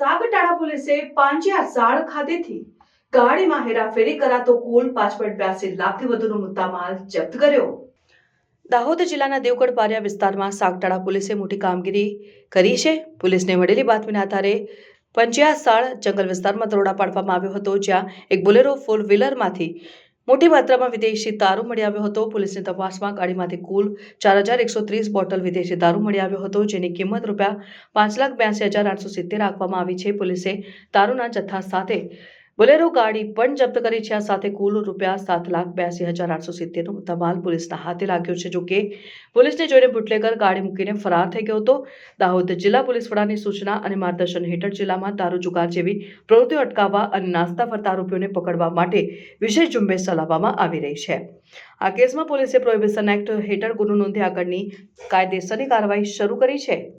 સાગટાણા પોલીસે પાંજિયા સાળ ખાતેથી ગાડીમાં હેરાફેરી કરાતો કુલ પાંચ પોઈન્ટ બ્યાસી લાખથી વધુનો મુદ્દામાલ જપ્ત કર્યો. દાહોદ જિલ્લાના દેવગઢ પારિયા વિસ્તારમાં સાગટાળા પોલીસે મોટી કામગીરી કરી છે. પોલીસને મળેલી બાતમીના આધારે પંચ્યાસાળ જંગલ વિસ્તારમાં દરોડા પાડવામાં આવ્યો હતો, જ્યાં એક બોલેરો ફોર વ્હીલરમાંથી મોટી માત્રામાં વિદેશી દારૂ મળી આવ્યો હતો. પોલીસની તપાસમાં ગાડીમાંથી કુલ ચાર હજાર એકસો ત્રીસ બોટલ વિદેશી દારૂ મળી આવ્યો હતો, જેની કિંમત રૂપિયા પાંચ લાખ બ્યાસી હજાર આઠસો સિત્તેર રાખવામાં આવી છે. પોલીસે દારૂના જથ્થા સાથે બોલેરો ગાડી પણ જપ્ત કરી છે. આ સાથે કુલ રૂપિયા સાત લાખ બ્યાસી હજાર આઠસો સિત્તેરનો ધમાલ પોલીસના હાથે લાગ્યો છે. જોકે પોલીસને જોઈને બુટલેગર ગાડી મૂકીને ફરાર થઈ ગયો હતો. દાહોદ જિલ્લા પોલીસ વડાની સૂચના અને માર્ગદર્શન હેઠળ જિલ્લામાં દારૂ જુગાર જેવી પ્રવૃત્તિઓ અટકાવવા અને નાસ્તા ફરતા આરોપીઓને પકડવા માટે વિશેષ ઝુંબેશ ચલાવવામાં આવી રહી છે. આ કેસમાં પોલીસે પ્રોહિબિશન એક્ટ હેઠળ ગુનો નોંધી આગળની કાયદેસરની કાર્યવાહી શરૂ કરી છે.